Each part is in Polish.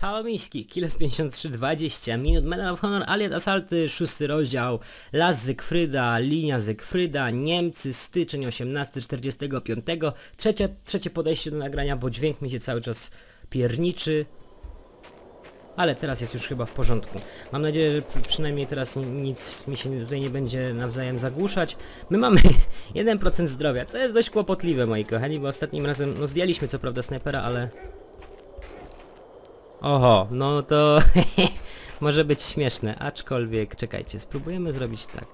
Halo Miśki, Kilos 53, 20 minut, Medal of Honor, Aliad Asalty, szósty rozdział, Las Zygfryda, linia Zygfryda, Niemcy, styczeń 18, 45, trzecie, trzecie podejście do nagrania, bo dźwięk mi się cały czas pierniczy, ale teraz jest już chyba w porządku. Mam nadzieję, że pr- przynajmniej teraz ni- nic mi się tutaj nie będzie nawzajem zagłuszać. My mamy 1% zdrowia, co jest dość kłopotliwe moi kochani, bo ostatnim razem, no zdjęliśmy co prawda snajpera, ale Oho, no to może być śmieszne, aczkolwiek czekajcie, spróbujemy zrobić tak.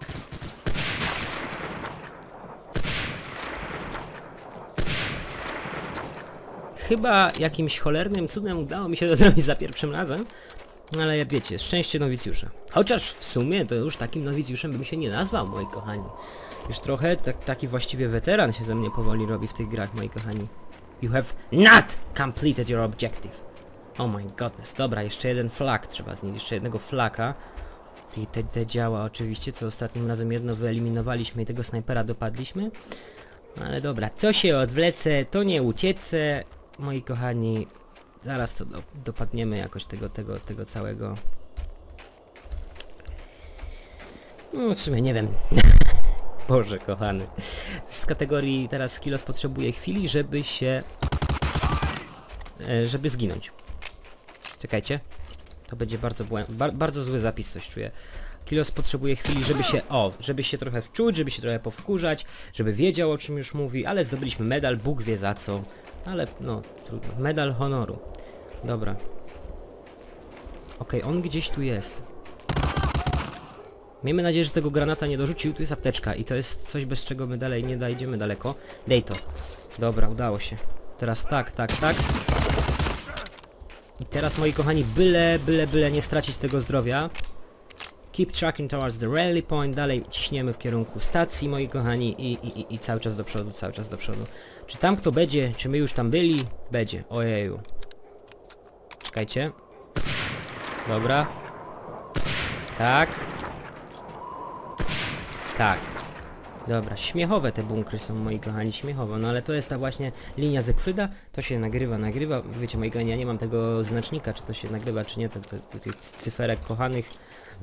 Chyba jakimś cholernym cudem udało mi się to zrobić za pierwszym razem, ale jak wiecie, szczęście nowicjusza. Chociaż w sumie to już takim nowicjuszem bym się nie nazwał, moi kochani. Już trochę tak, taki właściwie weteran się ze mnie powoli robi w tych grach, moi kochani. You have not completed your objective. Oh my godness, dobra, jeszcze jeden flag trzeba znieść, jeszcze jednego flaka. I te, te działa oczywiście, co ostatnim razem jedno wyeliminowaliśmy i tego snajpera dopadliśmy. No Ale dobra, co się odwlecę, to nie uciecę, moi kochani. Zaraz to do, dopadniemy jakoś tego, tego, tego całego. No w sumie nie wiem. Boże kochany. Z kategorii teraz Kilos potrzebuje chwili, żeby się... e, żeby zginąć. Czekajcie. To będzie bardzo bardzo zły zapis coś czuję. Kilos potrzebuje chwili, żeby się... O, żeby się trochę wczuć, żeby się trochę powkurzać, żeby wiedział o czym już mówi, ale zdobyliśmy medal, Bóg wie za co. Ale no, trudno. Medal honoru. Dobra. Okej, on gdzieś tu jest. Miejmy nadzieję, że tego granata nie dorzucił. Tu jest apteczka i to jest coś, bez czego my dalej nie dojdziemy daleko. Dej to. Dobra, udało się. Teraz tak, tak, tak. I teraz, moi kochani, byle, byle, byle nie stracić tego zdrowia. Keep tracking towards the rally point. Dalej ciśniemy w kierunku stacji, moi kochani, i, i, i, cały czas do przodu, cały czas do przodu. Czy tam kto będzie? Czy my już tam byli? Będzie. Ojeju. Czekajcie. Dobra. Tak. Tak. Dobra, śmiechowe te bunkry są, moi kochani, śmiechowo, no ale to jest ta właśnie linia Zekfryda, to się nagrywa, nagrywa, wiecie, moi kochani, ja nie mam tego znacznika, czy to się nagrywa, czy nie, te, te, tych cyferek kochanych,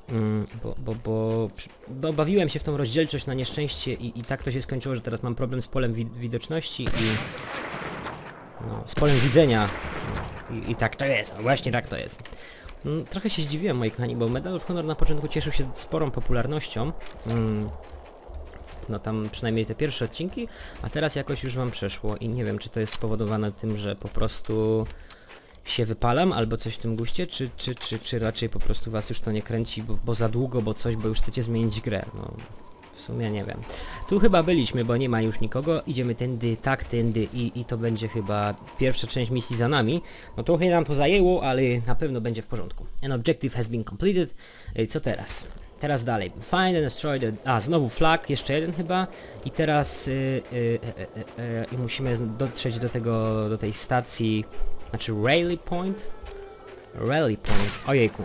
mm, bo, bo, bo, bo bawiłem się w tą rozdzielczość na nieszczęście i, i tak to się skończyło, że teraz mam problem z polem wi widoczności i... No, z polem widzenia. No, i, I tak to jest, no właśnie tak to jest. Mm, Trochę się zdziwiłem, moi kochani, bo Medal of Honor na początku cieszył się sporą popularnością. Mm, no tam przynajmniej te pierwsze odcinki, a teraz jakoś już wam przeszło i nie wiem, czy to jest spowodowane tym, że po prostu się wypalam albo coś w tym guście, czy, czy, czy, czy raczej po prostu was już to nie kręci, bo, bo za długo, bo coś, bo już chcecie zmienić grę. No, w sumie nie wiem. Tu chyba byliśmy, bo nie ma już nikogo. Idziemy tędy, tak, tędy i, i to będzie chyba pierwsza część misji za nami. No trochę nam to zajęło, ale na pewno będzie w porządku. An objective has been completed. Ej, Co teraz? Teraz dalej. Find and destroy the... A, znowu flag, jeszcze jeden chyba. I teraz... y, y, y, y, y, I musimy dotrzeć do tego, do tej stacji... Znaczy Rally Point? Rally Point. Ojejku.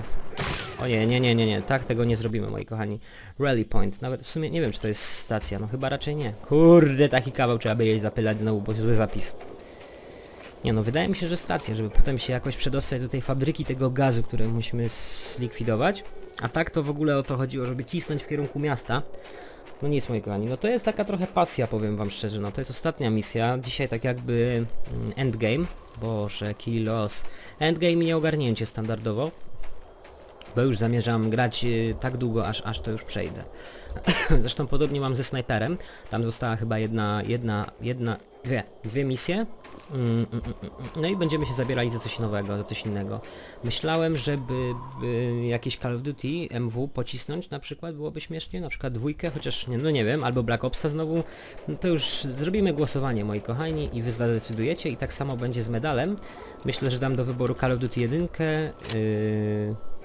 O nie, nie, nie, nie, nie, tak tego nie zrobimy, moi kochani. Rally Point, nawet w sumie nie wiem, czy to jest stacja, no chyba raczej nie. Kurde, taki kawał trzeba by jej zapylać znowu, bo zły zapis. Nie no, wydaje mi się, że stacja, żeby potem się jakoś przedostać do tej fabryki tego gazu, który musimy zlikwidować. A tak to w ogóle o to chodziło, żeby cisnąć w kierunku miasta. No nic, moi kochani, no to jest taka trochę pasja, powiem wam szczerze, no to jest ostatnia misja. Dzisiaj tak jakby mm, endgame. Boże, kilos. Endgame i nieogarnięcie standardowo. Bo już zamierzam grać y, tak długo, aż, aż to już przejdę. Zresztą podobnie mam ze snajperem. Tam została chyba jedna, jedna, jedna, dwie, dwie misje. Mm, mm, mm, mm. No i będziemy się zabierali za coś nowego, za coś innego. Myślałem, żeby by jakieś Call of Duty MW pocisnąć na przykład, byłoby śmiesznie, na przykład dwójkę, chociaż nie, no nie wiem, albo Black Opsa znowu. No to już zrobimy głosowanie, moi kochani, i wy zadecydujecie i tak samo będzie z medalem. Myślę, że dam do wyboru Call of Duty 1, yy...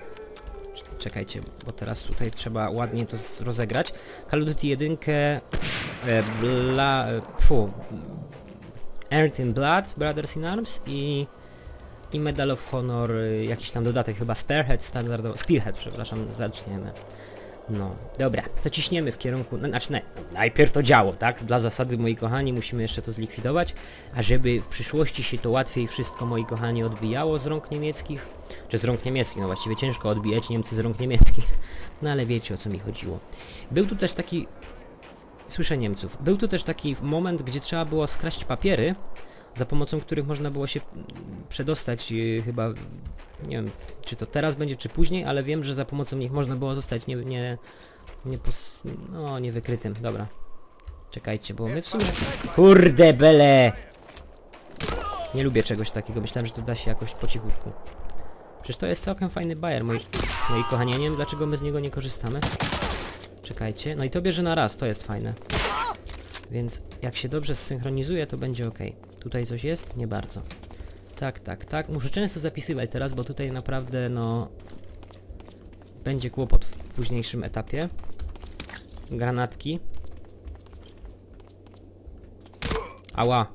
Czekajcie, bo teraz tutaj trzeba ładnie to rozegrać. Call of Duty 1, e, bla, e, fu, Earth in Blood, Brothers in Arms i, i Medal of Honor, y, jakiś tam dodatek, chyba Spearhead standardowo, Spearhead, przepraszam, zaczniemy. No, dobra, to ciśniemy w kierunku, no, znaczy naj, najpierw to działo, tak? Dla zasady, moi kochani, musimy jeszcze to zlikwidować, a żeby w przyszłości się to łatwiej wszystko, moi kochani, odbijało z rąk niemieckich, czy z rąk niemieckich, no właściwie ciężko odbijać Niemcy z rąk niemieckich, no ale wiecie o co mi chodziło. Był tu też taki, słyszę Niemców, był tu też taki moment, gdzie trzeba było skraść papiery, za pomocą których można było się przedostać yy, chyba, nie wiem, czy to teraz będzie, czy później, ale wiem, że za pomocą nich można było zostać nie, nie, nie pos... no, nie wykrytym, dobra. Czekajcie, bo my w sumie... Kurde bele! Nie lubię czegoś takiego, myślałem, że to da się jakoś po cichutku. Przecież to jest całkiem fajny bajer, moi, moi kochani, ja nie wiem dlaczego my z niego nie korzystamy. Czekajcie, no i to bierze na raz, to jest fajne. Więc jak się dobrze zsynchronizuje, to będzie ok. Tutaj coś jest? Nie bardzo. Tak, tak, tak. Muszę często zapisywać teraz, bo tutaj naprawdę, no... Będzie kłopot w późniejszym etapie. Granatki. Ała.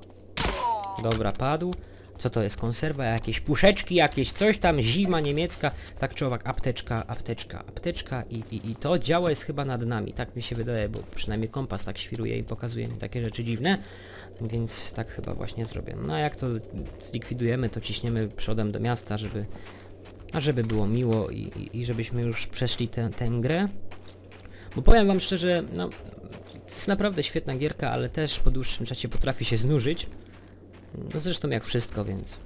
Dobra, padł. Co to jest? Konserwa? Jakieś puszeczki, jakieś coś tam, zima niemiecka, tak czy owak, apteczka, apteczka, apteczka i, i, i to działo jest chyba nad nami, tak mi się wydaje, bo przynajmniej kompas tak świruje i pokazuje mi takie rzeczy dziwne, więc tak chyba właśnie zrobię. No a jak to zlikwidujemy, to ciśniemy przodem do miasta, żeby, a żeby było miło i, i, żebyśmy już przeszli tę, tę grę. Bo powiem wam szczerze, no, to jest naprawdę świetna gierka, ale też po dłuższym czasie potrafi się znużyć. No zresztą jak wszystko, więc...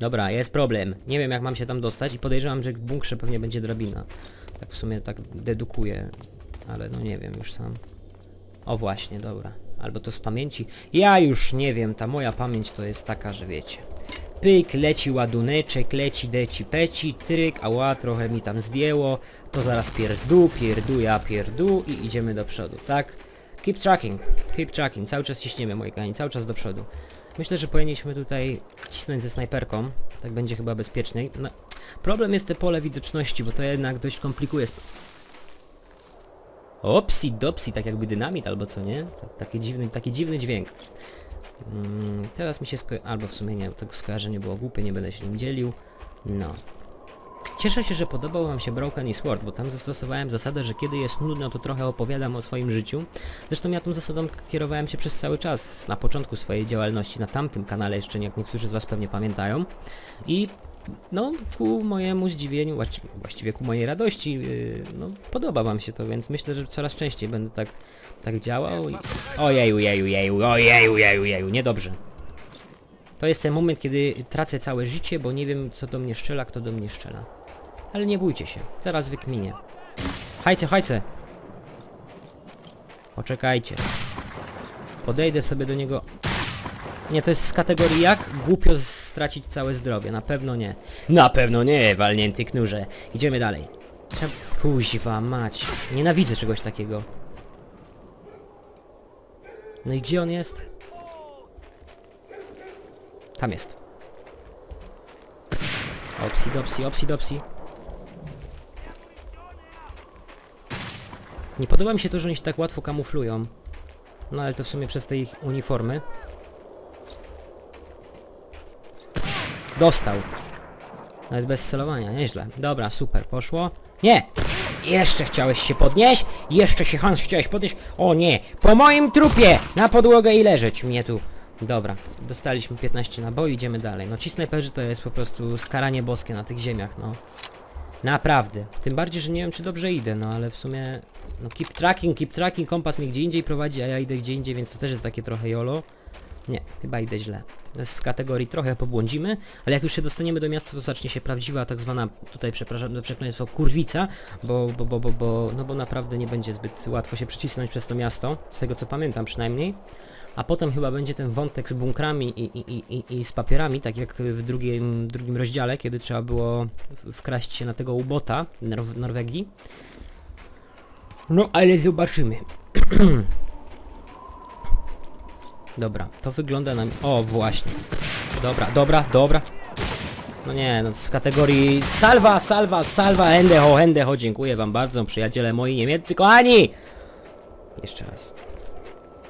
Dobra, jest problem. Nie wiem jak mam się tam dostać i podejrzewam, że w bunkrze pewnie będzie drabina. Tak w sumie tak dedukuję, ale no nie wiem już sam. O właśnie, dobra. Albo to z pamięci. Ja już nie wiem, ta moja pamięć to jest taka, że wiecie. Pyk, leci ładuneczek, leci deci peci, tryk, ała, trochę mi tam zdjęło, to zaraz pierdu, pierdu, ja pierdu i idziemy do przodu, tak? Keep tracking, keep tracking, cały czas ciśniemy moi kochani, cały czas do przodu. Myślę, że powinniśmy tutaj cisnąć ze snajperką, tak będzie chyba bezpieczniej. No, problem jest te pole widoczności, bo to jednak dość komplikuje. Opsi, dopsi, tak jakby dynamit albo co, nie? Tak, taki, dziwny, taki dziwny dźwięk. Mm, teraz mi się sko... albo w sumie nie, tego skojarzenie było głupie, nie będę się nim dzielił. No. Cieszę się, że podobał Wam się Broken i Sword, bo tam zastosowałem zasadę, że kiedy jest nudno, to trochę opowiadam o swoim życiu. Zresztą ja tą zasadą kierowałem się przez cały czas, na początku swojej działalności, na tamtym kanale jeszcze, jak niektórzy z Was pewnie pamiętają. I no, ku mojemu zdziwieniu, właści- właściwie ku mojej radości, yy, no, podoba Wam się to, więc myślę, że coraz częściej będę tak, tak działał i... Ojeju, jeju, jeju, ojeju, jeju, jeju, niedobrze. To jest ten moment, kiedy tracę całe życie, bo nie wiem, co do mnie strzela, kto do mnie strzela. Ale nie bójcie się, zaraz wykminię. Hajce, hajce! Poczekajcie. Podejdę sobie do niego... Nie, to jest z kategorii jak głupio stracić całe zdrowie. Na pewno nie. Na pewno nie, walnięty knurze. Idziemy dalej. Trzeba... Kuźwa mać. Nienawidzę czegoś takiego. No i gdzie on jest? Tam jest. Opsi, dopsi, opsi, dopsi. Nie podoba mi się to, że oni się tak łatwo kamuflują. No ale to w sumie przez te ich uniformy. Dostał. Nawet bez celowania, nieźle. Dobra, super, poszło. Nie! Jeszcze chciałeś się podnieść? Jeszcze się Hans chciałeś podnieść? O nie! Po moim trupie! Na podłogę i leżeć mnie tu. Dobra, dostaliśmy 15 naboi, idziemy dalej. No ci snajperzy to jest po prostu skaranie boskie na tych ziemiach, no. Naprawdę. Tym bardziej, że nie wiem czy dobrze idę, no ale w sumie... No keep tracking, keep tracking, kompas mnie gdzie indziej prowadzi, a ja idę gdzie indziej, więc to też jest takie trochę jolo. Nie, chyba idę źle. Z kategorii trochę pobłądzimy, ale jak już się dostaniemy do miasta, to zacznie się prawdziwa tak zwana, tutaj przepraszam, do przekleństwo, kurwica, bo, bo, bo, bo, bo, no bo naprawdę nie będzie zbyt łatwo się przycisnąć przez to miasto, z tego co pamiętam przynajmniej. A potem chyba będzie ten wątek z bunkrami i, i, i, i, z papierami, tak jak w drugim, drugim rozdziale, kiedy trzeba było w- wkraść się na tego ubota Nor Norwegii. No ale zobaczymy. Dobra, to wygląda na... O, właśnie. Dobra, dobra, dobra. No nie, no z kategorii salva, salva, salva, hendeho, hendeho, dziękuję wam bardzo, przyjaciele moi niemieccy, kochani! Jeszcze raz.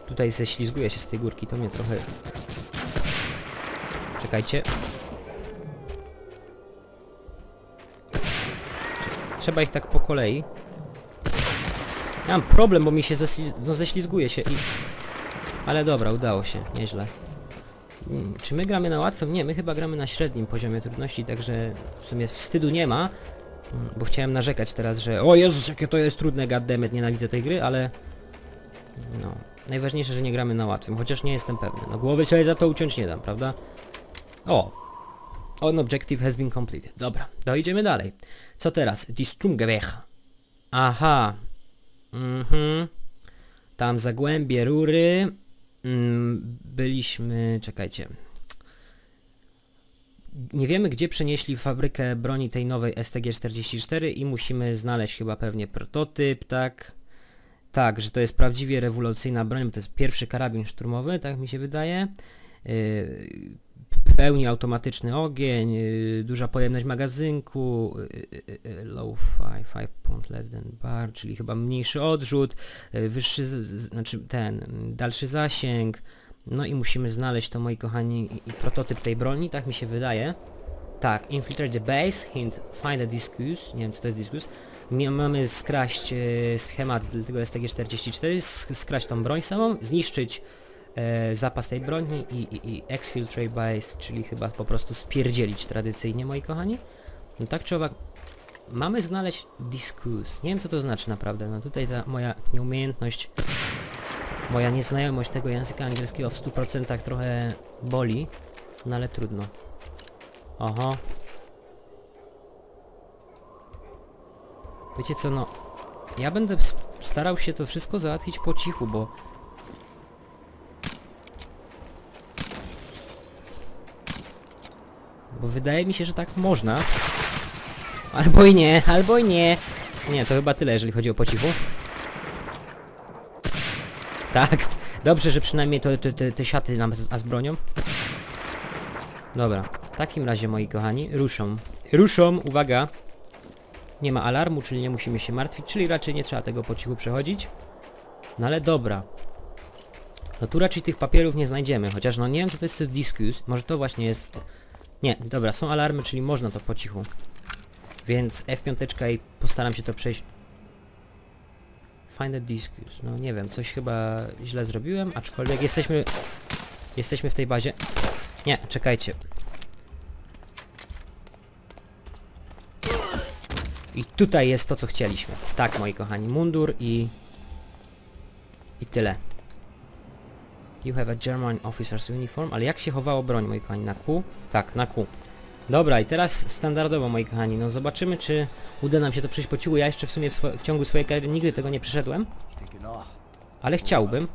Tutaj ześlizguję się z tej górki, to mnie trochę... Czekajcie. Trzeba ich tak po kolei. Ja mam problem, bo mi się no, ześlizguje się i... Ale dobra, udało się, nieźle. Mm, Czy my gramy na łatwym? Nie, my chyba gramy na średnim poziomie trudności, także w sumie wstydu nie ma. Mm, Bo chciałem narzekać teraz, że o Jezus, jakie to jest trudne, goddammit, nienawidzę tej gry, ale... No, najważniejsze, że nie gramy na łatwym, chociaż nie jestem pewny. No głowy sobie za to uciąć nie dam, prawda? O! On objective has been completed. Dobra, dojdziemy dalej. Co teraz? Die Stromgewech. Aha. Mhm. Tam zagłębie rury. Mm, byliśmy... Czekajcie. Nie wiemy, gdzie przenieśli fabrykę broni tej nowej STG-44 i musimy znaleźć chyba pewnie prototyp, tak? Tak, że to jest prawdziwie rewolucyjna broń, bo to jest pierwszy karabin szturmowy, tak mi się wydaje. Yy, pełni automatyczny ogień, yy, duża pojemność magazynku, yy, yy, low five, five point less than bar, czyli chyba mniejszy odrzut, wyższy, znaczy ten, dalszy zasięg. No i musimy znaleźć to, moi kochani, prototyp tej broni, tak mi się wydaje. Tak, infiltrate the base, hint, find a discus, nie wiem co to jest discus. Mamy skraść schemat tego STG-44, sk- skraść tą broń samą, zniszczyć e, zapas tej broni i, i, i exfiltrate base, czyli chyba po prostu spierdzielić tradycyjnie, moi kochani. No tak czy owak, mamy znaleźć discus. Nie wiem co to znaczy naprawdę, no tutaj ta moja nieumiejętność, moja nieznajomość tego języka angielskiego w 100% trochę boli, no ale trudno. Oho. Wiecie co, no... Ja będę starał się to wszystko załatwić po cichu, bo... Bo wydaje mi się, że tak można. Albo i nie, albo i nie. Nie, to chyba tyle, jeżeli chodzi o po cichu. Tak, dobrze, że przynajmniej to, to, te, te siaty nam z, z bronią. Dobra, w takim razie moi kochani, ruszą. Ruszą, uwaga. Nie ma alarmu, czyli nie musimy się martwić, czyli raczej nie trzeba tego po cichu przechodzić. No ale dobra. No tu raczej tych papierów nie znajdziemy, chociaż no nie wiem co to jest to discus, może to właśnie jest... Nie, dobra, są alarmy, czyli można to po cichu. Więc F5 i postaram się to przejść. Find a discus, no nie wiem, coś chyba źle zrobiłem, aczkolwiek jesteśmy... Jesteśmy w tej bazie. Nie, czekajcie. I tutaj jest to, co chcieliśmy. Tak, moi kochani, mundur i... I tyle. You have a German officer's uniform, ale jak się chowało broń, moi kochani, na Q? Tak, na Q. Dobra, i teraz standardowo, moi kochani, no zobaczymy, czy uda nam się to przejść po cichu. Ja jeszcze w sumie w, w ciągu swojej kariery nigdy tego nie przeszedłem, ale chciałbym.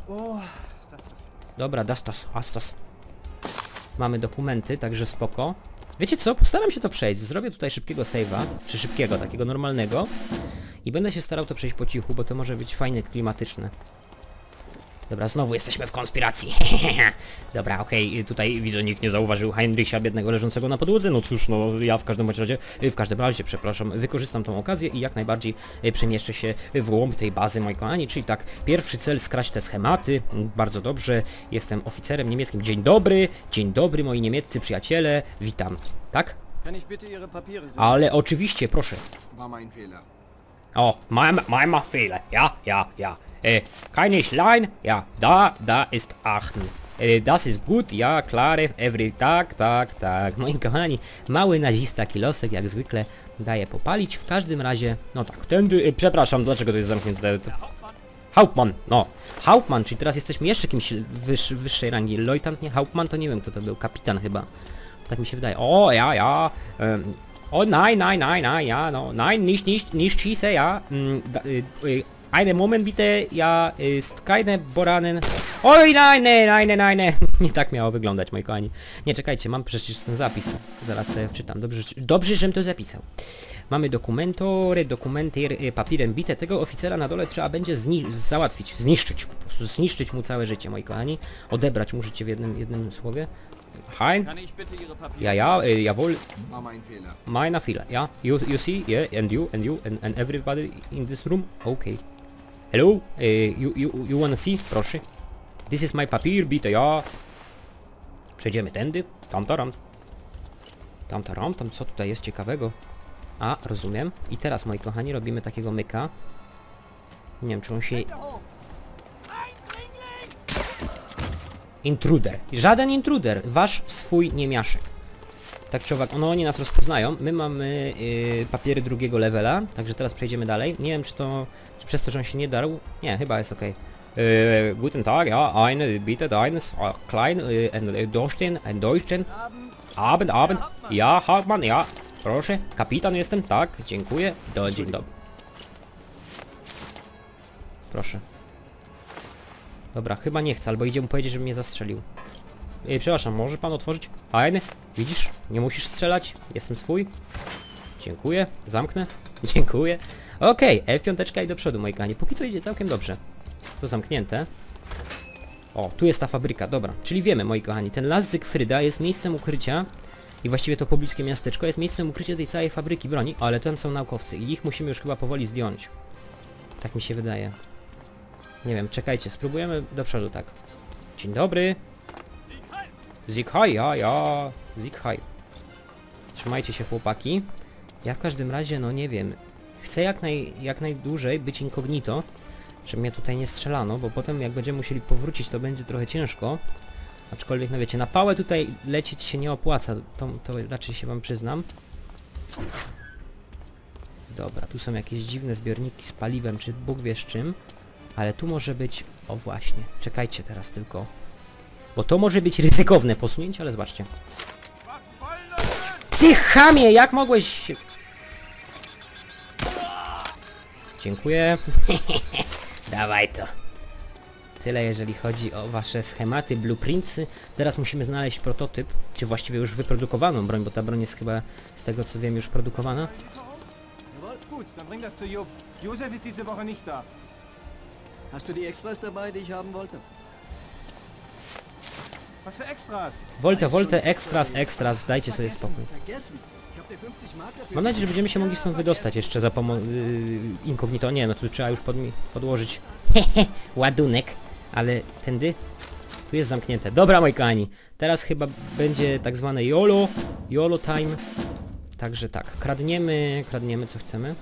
Dobra, dastas, astas. Mamy dokumenty, także spoko. Wiecie co? Postaram się to przejść. Zrobię tutaj szybkiego save'a, czy szybkiego, takiego normalnego. I będę się starał to przejść po cichu, bo to może być fajnie klimatyczne. Dobra, znowu jesteśmy w konspiracji. Dobra, okej, tutaj widzę, nikt nie zauważył Heinricha biednego leżącego na podłodze. No cóż, no ja w każdym razie, w każdym razie, przepraszam, wykorzystam tą okazję i jak najbardziej e, przemieszczę się w głąb tej bazy, moi kochani. Czyli tak, pierwszy cel, skraść te schematy. Bardzo dobrze, jestem oficerem niemieckim. Dzień dobry, dzień dobry moi niemieccy przyjaciele, witam. Tak? Ale oczywiście, proszę. Oh, mein, mein Fehler. Ja, ja, ja. Äh, keine Schlein. Ja, da, da ist Aachen. Äh, das ist gut, ja, klare, every, tak, tak, tak. Moi kochani, mały nazista kilosek, jak zwykle, daje popalić. W każdym razie, no tak, tędy, e, przepraszam, dlaczego to jest zamknięte? Hauptmann, no. Hauptmann, czyli teraz jesteśmy jeszcze kimś wyż, wyższej rangi. Leutnant, nie Hauptmann, to nie wiem kto to był, kapitan chyba. Tak mi się wydaje. O, ja, ja. Ähm, oh nein, nein, nein, nein, ja, no. Nein, nicht, nicht, nicht schieße, ja. Mm, da, y, y, einen Moment bitte, ja, ist keine Boranen. Oj, nein, nein, nein. Nie tak miało wyglądać, moi kochani. Nie, czekajcie, mam przecież ten zapis. Zaraz sobie wczytam. Dobrze, że- dobrze, żem to zapisał. Mamy dokumentory, dokumenty y, papierem bite. Tego oficera na dole trzeba będzie zni załatwić, zniszczyć. Po prostu zniszczyć mu całe życie, moi kochani. Odebrać mu życie w jednym, jednym słowie. Hein? Ja, ja, jawohl, War mein Fehler. meiner Fehler, ja. You, you see, yeah, and you, and you, and, and everybody in this room? Okay. Hello, uh, you, you, you wanna see? Proszę. This is my papier, bitte, ja. Przejdziemy tędy. Tam, taram. Tam, taram, tam, co tutaj jest ciekawego? A, rozumiem. I teraz, moi kochani, robimy takiego myka. Nie wiem, czy on się... Intruder. Żaden intruder. Wasz swój niemiaszek. Tak czy owak, no oni nas rozpoznają. My mamy yy, papiery drugiego levela, także teraz przejdziemy dalej. Nie wiem, czy to... Czy przez to, że on się nie darł? Nie, chyba jest okej. Yy, guten Tag, ja, eine bitte deines, klein, yy, ein äh, Durchstehen, ein Durchstehen. Abend, Abend. Ja, Hauptmann, ja. Proszę. Kapitan jestem, tak, dziękuję. Do, dzień dobry. Proszę. Dobra, chyba nie chcę, albo idzie mu powiedzieć, żeby mnie zastrzelił. Ej, przepraszam, może pan otworzyć? Fajny, widzisz? Nie musisz strzelać, jestem swój. Dziękuję, zamknę. Dziękuję. Okej, F5 i do przodu, moi kochani. Póki co idzie całkiem dobrze. To zamknięte. O, tu jest ta fabryka, dobra. Czyli wiemy, moi kochani, ten las Zygfryda jest miejscem ukrycia i właściwie to pobliskie miasteczko jest miejscem ukrycia tej całej fabryki broni, ale tam są naukowcy i ich musimy już chyba powoli zdjąć. Tak mi się wydaje. Nie wiem, czekajcie, spróbujemy do przodu, tak. Dzień dobry. Zikhaj, ja, ja. Zikhaj. Trzymajcie się chłopaki. Ja w każdym razie, no nie wiem. Chcę jak, naj, jak najdłużej być incognito, żeby mnie tutaj nie strzelano, bo potem jak będziemy musieli powrócić, to będzie trochę ciężko. Aczkolwiek, no wiecie, na pałę tutaj lecieć się nie opłaca, to, to raczej się wam przyznam. Dobra, tu są jakieś dziwne zbiorniki z paliwem, czy Bóg wie z czym. Ale tu może być... O właśnie, czekajcie teraz tylko. Bo to może być ryzykowne posunięcie, ale zobaczcie. Ty chamie, jak mogłeś się... Dziękuję. Dawaj to. Tyle jeżeli chodzi o wasze schematy, blueprintsy. Teraz musimy znaleźć prototyp, czy właściwie już wyprodukowaną broń, bo ta broń jest chyba z tego co wiem już produkowana. Jawohl. Gut, dann bring das zu Job. Josef ist diese Woche nicht da. Hast du die Extras dabei, die ich haben wollte? Was für Extras? Extras, extras, dajcie sobie spokój. Vergessen. Ich habe dir 50 Mark dafür Mam nadzieję, że będziemy się mogli stąd wydostać jeszcze za pomocą yy, incognito. Nie, no tu trzeba już pod, podłożyć ładunek, ale tędy tu jest zamknięte. Dobra, moi kochani, teraz chyba będzie tak zwane YOLO, YOLO time. Także tak, kradniemy, kradniemy co chcemy.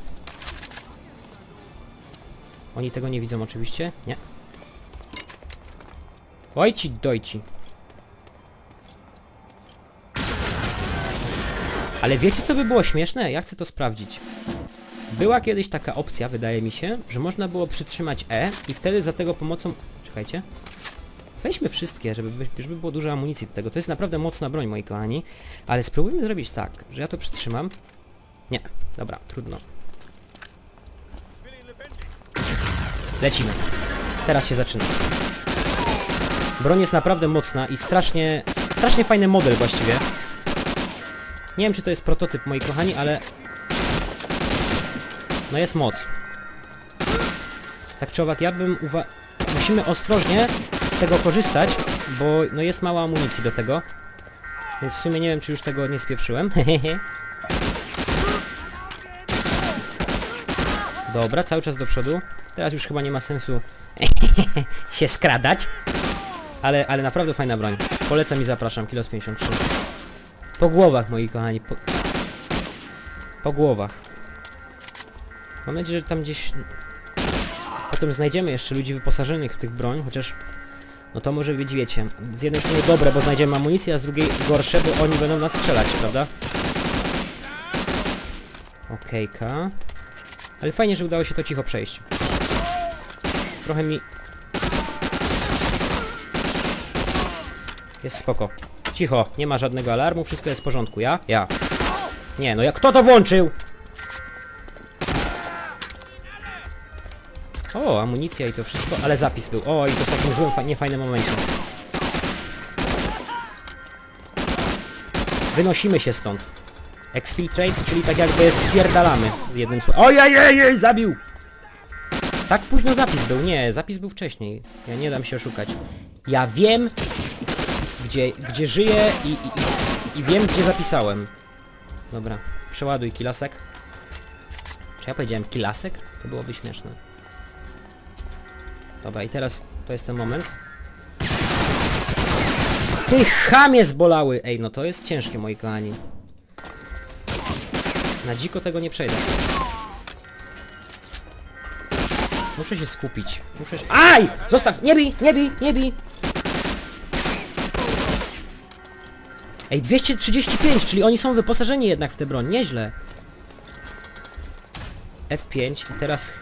Oni tego nie widzą oczywiście, nie. Ojci dojci. Ale wiecie co by było śmieszne? Ja chcę to sprawdzić. Była kiedyś taka opcja, wydaje mi się, że można było przytrzymać E i wtedy za tego pomocą... Czekajcie. Weźmy wszystkie, żeby, żeby było dużo amunicji do tego. To jest naprawdę mocna broń, moi kochani. Ale spróbujmy zrobić tak, że ja to przytrzymam. Nie, dobra, trudno. Lecimy. Teraz się zaczyna. Broń jest naprawdę mocna i strasznie... Strasznie fajny model właściwie. Nie wiem, czy to jest prototyp, moi kochani, ale... No jest moc. Tak czy owak, ja bym uwa... Musimy ostrożnie z tego korzystać, bo no jest mało amunicji do tego. Więc w sumie nie wiem, czy już tego nie spieprzyłem. Dobra, cały czas do przodu. Teraz już chyba nie ma sensu się skradać. Ale, ale naprawdę fajna broń. Polecam i zapraszam, kilo z 53. Po głowach, moi kochani. Po, po głowach. Mam nadzieję, że tam gdzieś... Potem znajdziemy jeszcze ludzi wyposażonych w tych broń, chociaż... No to może być, wiecie, z jednej strony dobre, bo znajdziemy amunicję, a z drugiej gorsze, bo oni będą nas strzelać, prawda? Okejka. Ale fajnie, że udało się to cicho przejść. Trochę mi... Jest spoko. Cicho, nie ma żadnego alarmu, wszystko jest w porządku. Ja? Ja. Nie, no jak kto to włączył? O, amunicja i to wszystko, ale zapis był. O, i to w takim złym, fa niefajnym momencie. Wynosimy się stąd. Exfiltrate, czyli tak jakby spierdalamy jednym słowem. Ojej, zabił! Tak późno zapis był. Nie, zapis był wcześniej. Ja nie dam się oszukać. Ja wiem, gdzie, gdzie żyję i, i, i, wiem, gdzie zapisałem. Dobra, przeładuj kilasek. Czy ja powiedziałem kilasek? To byłoby śmieszne. Dobra, i teraz to jest ten moment. Ty chamie zbolały! Ej, no to jest ciężkie, moi kochani. Na dziko tego nie przejdę. Muszę się skupić. Muszę się... Aj! Zostaw! Nie bij! Nie bij! Nie bij! Ej, 235, czyli oni są wyposażeni jednak w tę broń. Nieźle. F5 i teraz...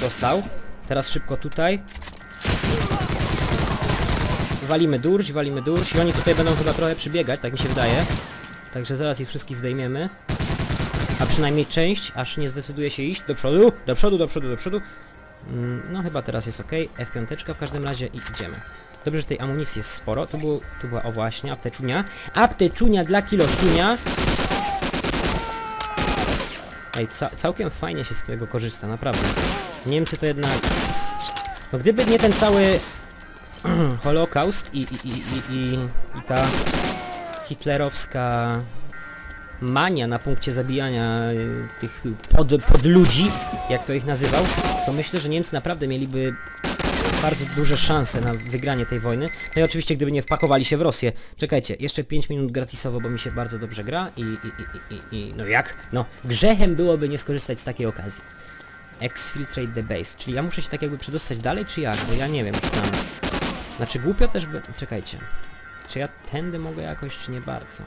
Dostał. Teraz szybko tutaj. Walimy durć, walimy durć i oni tutaj będą chyba trochę przybiegać, tak mi się wydaje. Także zaraz ich wszystkich zdejmiemy. A przynajmniej część, aż nie zdecyduje się iść do przodu, do przodu, do przodu, do przodu. Mm, No chyba teraz jest ok. F5 w każdym razie i idziemy. Dobrze, że tej amunicji jest sporo. Tu, był, tu była, o właśnie, apteczunia. Apteczunia dla kilosunia. Ej, ca całkiem fajnie się z tego korzysta, naprawdę. Niemcy to jednak... No gdyby nie ten cały Holokaust i, i, i, i, i, ta hitlerowska mania na punkcie zabijania y, tych pod, podludzi, jak to ich nazywał, to myślę, że Niemcy naprawdę mieliby bardzo duże szanse na wygranie tej wojny. No i oczywiście gdyby nie wpakowali się w Rosję. Czekajcie, jeszcze 5 minut gratisowo, bo mi się bardzo dobrze gra i, i, i, i, i no jak? No, grzechem byłoby nie skorzystać z takiej okazji. Exfiltrate the base, czyli ja muszę się tak jakby przedostać dalej, czy jak? Bo ja nie wiem sam. Znaczy głupio też by... Czekajcie. Czy ja tędy mogę jakoś, czy nie bardzo?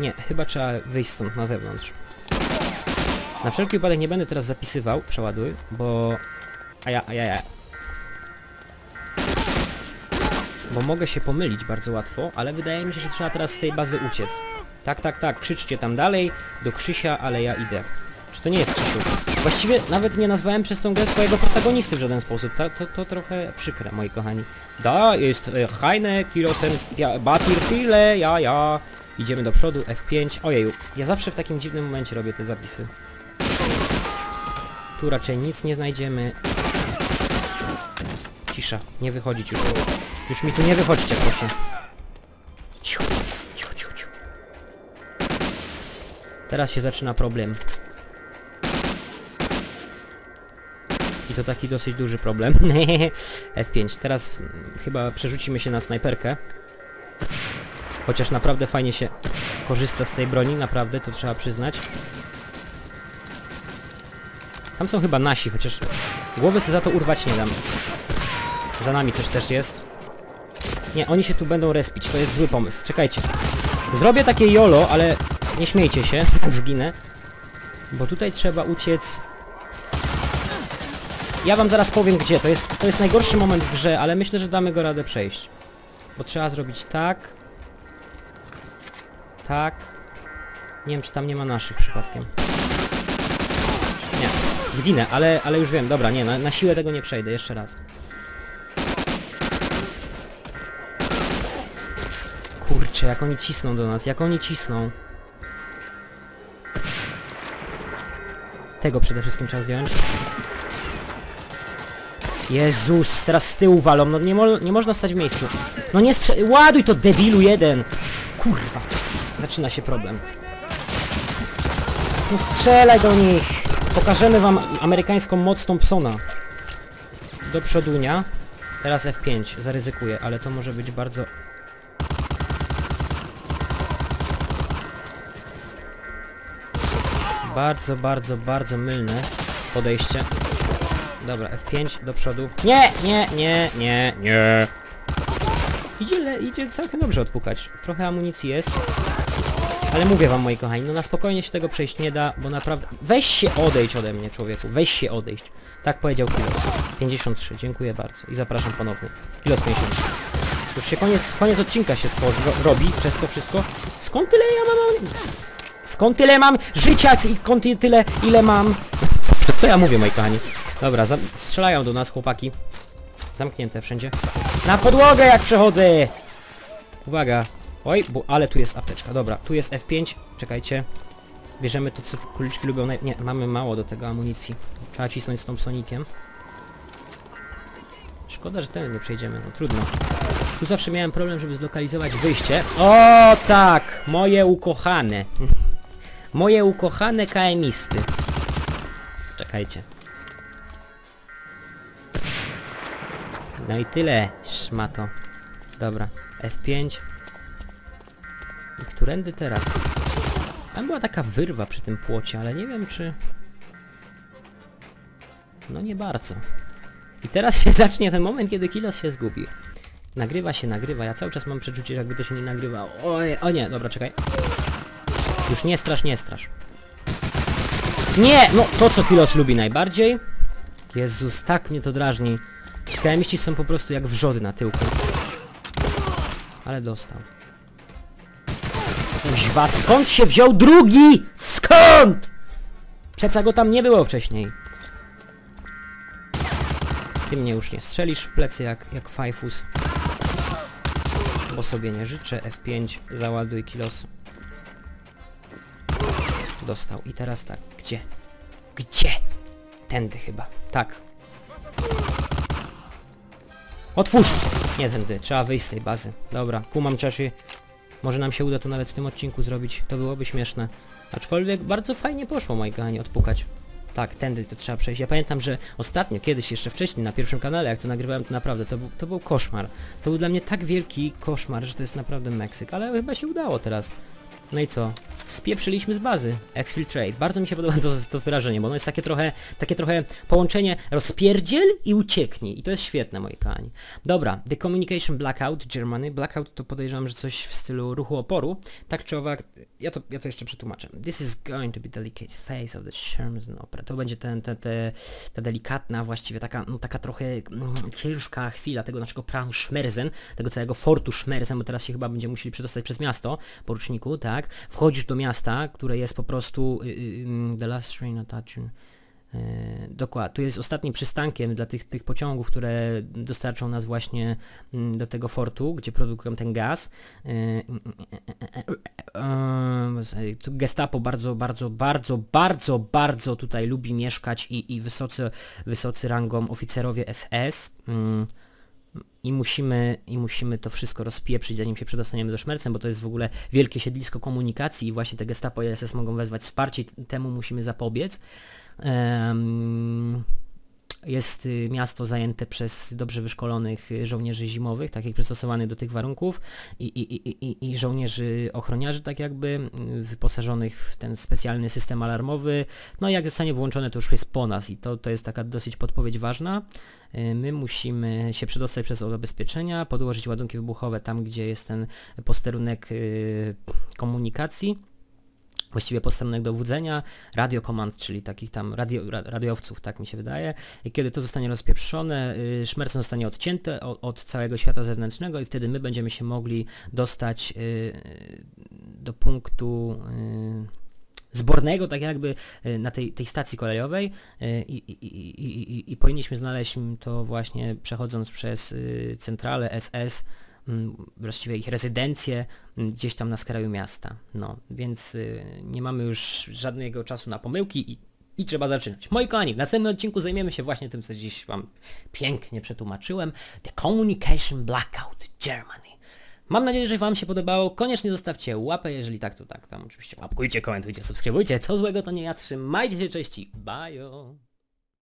Nie, chyba trzeba wyjść stąd na zewnątrz. Na wszelki wypadek nie będę teraz zapisywał, przeładuj, bo... A ja, a ja, ja. Bo mogę się pomylić bardzo łatwo, ale wydaje mi się, że trzeba teraz z tej bazy uciec. Tak, tak, tak, krzyczcie tam dalej, do Krzysia, ale ja idę. Czy to nie jest Krzysiu? Właściwie nawet nie nazwałem przez tą grę swojego protagonisty w żaden sposób. To, to, to trochę przykre, moi kochani. Da, jest e, Heine, Kirosen, ja, Batirfile, ja, ja. Idziemy do przodu, F5. Ojeju, ja zawsze w takim dziwnym momencie robię te zapisy. Tu raczej nic nie znajdziemy. Cisza, nie wychodzić już. Już mi tu nie wychodźcie, proszę. Ciu, ciu, ciu, ciu. Teraz się zaczyna problem. I to taki dosyć duży problem. F5. Teraz chyba przerzucimy się na snajperkę. Chociaż naprawdę fajnie się korzysta z tej broni, naprawdę, to trzeba przyznać. Tam są chyba nasi, chociaż głowy sobie za to urwać nie dam. Za nami coś też jest. Nie, oni się tu będą respić, to jest zły pomysł. Czekajcie. Zrobię takie jolo, ale nie śmiejcie się, jak zginę. Bo tutaj trzeba uciec... Ja wam zaraz powiem gdzie, to jest, to jest najgorszy moment w grze, ale myślę, że damy go radę przejść. Bo trzeba zrobić tak. Tak. Nie wiem, czy tam nie ma naszych przypadkiem. Nie. Zginę, ale, ale już wiem. Dobra, nie, na, na siłę tego nie przejdę. Jeszcze raz. Kurczę, jak oni cisną do nas, jak oni cisną. Tego przede wszystkim trzeba zdjąć. Jezus, teraz z tyłu walą, no nie, mo nie można stać w miejscu. No nie strzel... Ładuj to debilu jeden! Kurwa. Zaczyna się problem. No strzelaj do nich! Pokażemy wam amerykańską moc Thompsona. Do przodunia. Teraz F5, zaryzykuję, ale to może być bardzo... Bardzo, bardzo, bardzo mylne podejście. Dobra, F5 do przodu. Nie, nie, nie, nie, nie. Idzie, le, idzie całkiem dobrze odpukać. Trochę amunicji jest. Ale mówię wam moi kochani, no na spokojnie się tego przejść nie da, bo naprawdę... Weź się odejść ode mnie człowieku, weź się odejść. Tak powiedział Kilos. 53, dziękuję bardzo i zapraszam ponownie. Kilos 50. Już się koniec, koniec odcinka się tworzy, ro, robi przez to wszystko. Skąd tyle ja mam... Skąd tyle mam życia i skąd tyle ile mam... Co ja mówię moi kochani? Dobra, strzelają do nas chłopaki. Zamknięte wszędzie. Na podłogę jak przechodzę! Uwaga. Oj, bo, ale tu jest apteczka. Dobra, tu jest F5. Czekajcie. Bierzemy to, co kuliczki lubią. Nie, mamy mało do tego amunicji. Trzeba cisnąć z Thompsonikiem. Szkoda, że ten nie przejdziemy, no trudno. Tu zawsze miałem problem, żeby zlokalizować wyjście. O tak! Moje ukochane. Moje ukochane KM-isty. Czekajcie. No i tyle, szmato. Dobra, F5. I którędy teraz? Tam była taka wyrwa przy tym płocie, ale nie wiem czy... No nie bardzo. I teraz się zacznie ten moment, kiedy Kilos się zgubi. Nagrywa się, nagrywa. Ja cały czas mam przeczucie, jakby to się nie nagrywa. O, o nie, dobra, czekaj. Już nie strasz, nie strasz. Nie! No, to co Kilos lubi najbardziej. Jezus, tak mnie to drażni. KM-ści są po prostu jak wrzody na tyłku. Ale dostał. Kuźwa, skąd się wziął drugi? Skąd? Przeca go tam nie było wcześniej. Ty mnie już nie strzelisz w plecy jak, jak Fajfus. Bo sobie nie życzę. F5, załaduj kilos. Dostał. I teraz tak. Gdzie? Gdzie? Tędy chyba. Tak. Otwórz! Nie tędy. Trzeba wyjść z tej bazy. Dobra. Kumam czaszy. Może nam się uda to nawet w tym odcinku zrobić. To byłoby śmieszne. Aczkolwiek bardzo fajnie poszło, kochani, odpukać. Tak, tędy to trzeba przejść. Ja pamiętam, że ostatnio, kiedyś, jeszcze wcześniej, na pierwszym kanale, jak to nagrywałem, to naprawdę, to był, to był koszmar. To był dla mnie tak wielki koszmar, że to jest naprawdę Meksyk, ale chyba się udało teraz. No i co? Spieprzyliśmy z bazy. Exfiltrate. Bardzo mi się podoba to, to wyrażenie, bo ono jest takie trochę, takie trochę połączenie rozpierdziel i ucieknij. I to jest świetne, moi kochani. Dobra, The Communication Blackout Germany. Blackout to podejrzewam, że coś w stylu ruchu oporu. Tak czy owak, ja to, ja to jeszcze przetłumaczę. This is going to be delicate phase of the Sherman opera. To będzie ten, te, te, ta delikatna, właściwie taka, no, taka trochę mm, ciężka chwila tego naszego planu Schmerzen, tego całego fortu Schmerzen, bo teraz się chyba będziemy musieli przedostać przez miasto, poruczniku, tak? Wchodzisz do miasta, które jest po prostu y, y, y, the last train attaching. E, Dokładnie, tu jest ostatnim przystankiem dla tych, tych pociągów, które dostarczą nas właśnie mm, do tego fortu, gdzie produkują ten gaz. E, e, Tu gestapo bardzo, bardzo, bardzo, bardzo, bardzo tutaj lubi mieszkać i, i wysocy, wysocy rangą oficerowie SS. I musimy, i musimy to wszystko rozpieprzyć, zanim się przedostaniemy do Szmercem, bo to jest w ogóle wielkie siedlisko komunikacji i właśnie te gestapo i SS mogą wezwać wsparcie, temu musimy zapobiec. Em, jest y, miasto zajęte przez dobrze wyszkolonych żołnierzy zimowych, takich przystosowanych do tych warunków i, i, i, i, żołnierzy ochroniarzy tak jakby, wyposażonych w ten specjalny system alarmowy. No i jak zostanie włączone to już jest po nas i to, to jest taka dosyć podpowiedź ważna. Y, My musimy się przedostać przez zabezpieczenia, podłożyć ładunki wybuchowe tam, gdzie jest ten posterunek y, komunikacji właściwie posterunek dowodzenia, radio command, czyli takich tam radio, ra, radiowców, tak mi się wydaje. I kiedy to zostanie rozpieprzone, y, szmercem zostanie odcięte od, od całego świata zewnętrznego i wtedy my będziemy się mogli dostać do punktu y, zbornego, tak jakby y, na tej, tej stacji kolejowej y, i, i, i, i, powinniśmy znaleźć to właśnie przechodząc przez y, centralę SS, właściwie ich rezydencję gdzieś tam na skraju miasta. No, więc nie mamy już żadnego czasu na pomyłki i, i trzeba zaczynać. Moi kochani, w następnym odcinku zajmiemy się właśnie tym, co dziś wam pięknie przetłumaczyłem. The Communication Blackout Germany. Mam nadzieję, że wam się podobało. Koniecznie zostawcie łapę, jeżeli tak, to tak. Tam oczywiście łapkujcie, komentujcie, subskrybujcie. Co złego to nie ja. Trzymajcie się, cześć i bajo.